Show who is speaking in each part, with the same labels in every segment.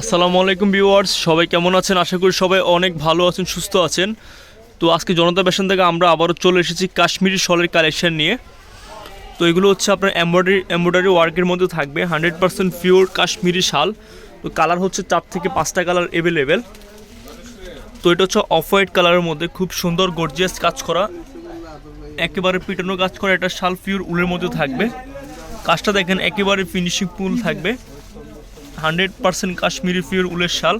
Speaker 1: আসসালামু আলাইকুম ভিউয়ার্স, সবাই কেমন আছেন? আশা করি সবাই অনেক ভালো আছেন, সুস্থ আছেন। তো আজকে জনতা ফ্যাশন থেকে আমরা আবারও চলে এসেছি কাশ্মীরি শলের কালেকশন নিয়ে। তো এগুলো হচ্ছে আপনার এমব্রয়ডারি এমব্রয়ডারি ওয়ার্কের মধ্যে থাকবে হান্ড্রেড পার্সেন্ট পিওর কাশ্মীরি শাল। তো কালার হচ্ছে চার থেকে পাঁচটা কালার অ্যাভেলেবেল তো এটা হচ্ছে অফ হোয়াইট কালারের মধ্যে, খুব সুন্দর গর্জিয়াস কাজ করা। একেবারে পিটানো কাজ করা, এটা শাল পিওর উলের মধ্যে থাকবে। কাজটা দেখেন, একেবারে ফিনিশিং পুল থাকবে। হান্ড্রেড পার্সেন্ট কাশ্মীরি পিওর উলের শাল।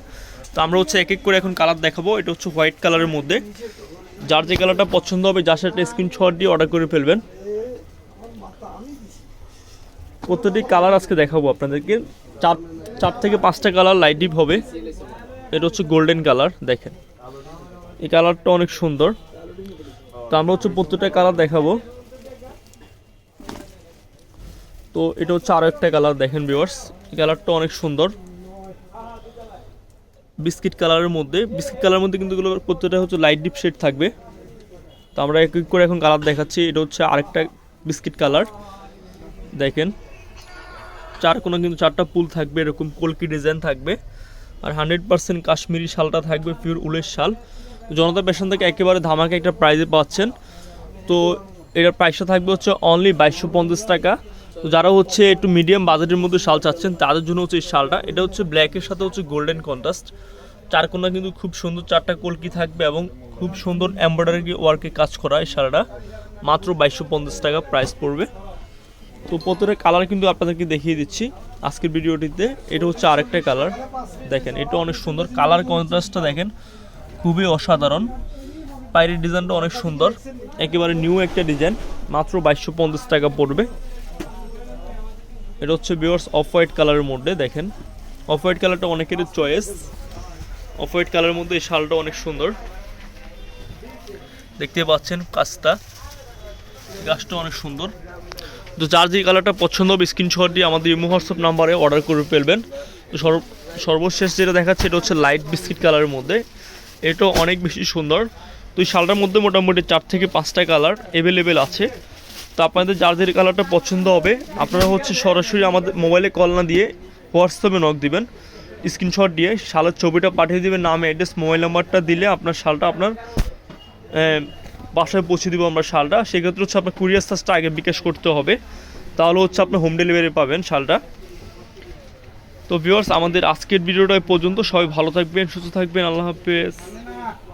Speaker 1: তো আমরা হচ্ছে এক এক করে এখন কালার দেখাবো। এটা হচ্ছে হোয়াইট কালারের মধ্যে। যার যে কালারটা পছন্দ হবে, যার সাথে স্ক্রিনশট দিয়ে অর্ডার করে ফেলবেন। প্রত্যেকটি কালার আজকে দেখাবো আপনাদেরকে। চার চার থেকে পাঁচটা কালার লাইট ডিপ হবে। এটা হচ্ছে গোল্ডেন কালার, দেখেন। এই কালারটা অনেক সুন্দর। তো আমরা হচ্ছে প্রত্যেকটা কালার দেখাবো। তো এটা হচ্ছে আরও একটা কালার দেখেন ভিউয়ার্স এই কালারটা অনেক সুন্দর। বিস্কিট কালারের মধ্যে বিস্কিট কালারের মধ্যে কিন্তু এগুলো প্রত্যেকটা হচ্ছে লাইট ডিপ শেড থাকবে। তো আমরা এক এক করে এখন কালার দেখাচ্ছি, এটা হচ্ছে আরেকটা বিস্কিট কালার দেখেন, চার কোনো কিন্তু চারটা পুল থাকবে, এরকম কলকি ডিজাইন থাকবে। আর হান্ড্রেড পার্সেন্ট কাশ্মীরি শালটা থাকবে পিওর উলের শাল। জনতা পেশন থেকে একেবারে ধামাকে একটা প্রাইজে পাচ্ছেন। তো এটার প্রাইসটা থাকবে হচ্ছে অনলি বাইশশো পঞ্চাশ টাকা। তো যারা হচ্ছে একটু মিডিয়াম বাজেটের মধ্যে শাল চাচ্ছেন, তাদের জন্য হচ্ছে এই শালটা। এটা হচ্ছে ব্ল্যাকের সাথে হচ্ছে গোল্ডেন কন্ট্রাস্ট চারকোনা কিন্তু খুব সুন্দর, চারটা কলকি থাকবে এবং খুব সুন্দর এমব্রয়ডারি ওয়ার্কে কাজ করা এই শালটা। মাত্র বাইশশো পঞ্চাশ টাকা প্রাইস পড়বে। তো প্রত্যেকটা কালার কিন্তু আপনাদেরকে দেখিয়ে দিচ্ছি আজকের ভিডিওটিতে। এটা হচ্ছে আরেকটা কালার দেখেন, এটা অনেক সুন্দর। কালার কন্ট্রাস্টটা দেখেন, খুবই অসাধারণ। পায়ের ডিজাইনটা অনেক সুন্দর। একেবারে নিউ একটা ডিজাইন মাত্র বাইশশো পঞ্চাশ টাকা পড়বে। এটা হচ্ছে বিয়ার্স অফ হোয়াইট কালারের মধ্যে, দেখেন। অফ হোয়াইট কালারটা অনেকেরই চয়েস অফ হোয়াইট কালারের মধ্যে এই শালটা অনেক সুন্দর। দেখতে পাচ্ছেন কাজটা। গাছটা অনেক সুন্দর। তো যার যে কালারটা পছন্দ হবে স্ক্রিনশট দিয়ে আমাদের ইমো, হোয়াটসঅ্যাপ নাম্বারে অর্ডার করে ফেলবেন। তো সর্ব- সর্বশেষ যেটা দেখাচ্ছে, এটা হচ্ছে লাইট বিস্কিট কালারের মধ্যে। এটা অনেক বেশি সুন্দর। তো এই শালটার মধ্যে মোটামুটি চার থেকে পাঁচটা কালার অ্যাভেলেবেল আছে। তো আপনাদের যার যে কালারটা পছন্দ হবে, আপনারা হচ্ছে সরাসরি আমাদের মোবাইলে কল না দিয়ে হোয়াটসঅ্যাপে নক দিবেন। স্ক্রিনশট দিয়ে শালের ছবিটা পাঠিয়ে দেবেন, নাম অ্যাড্রেস মোবাইল নাম্বারটা দিলে আপনার শালটা আপনার বাসায় পৌঁছে দিব আমরা শালটা। সেক্ষেত্রে হচ্ছে আপনার কুরিয়ার চার্জটা আগে বিকাশ করতে হবে। তাহলে হচ্ছে আপনি হোম ডেলিভারি পাবেন শালটা। তো ভিউয়ার্স আমাদের আজকের ভিডিওটা পর্যন্ত। সবাই ভালো থাকবেন, সুস্থ থাকবেন। আল্লাহ হাফেজ।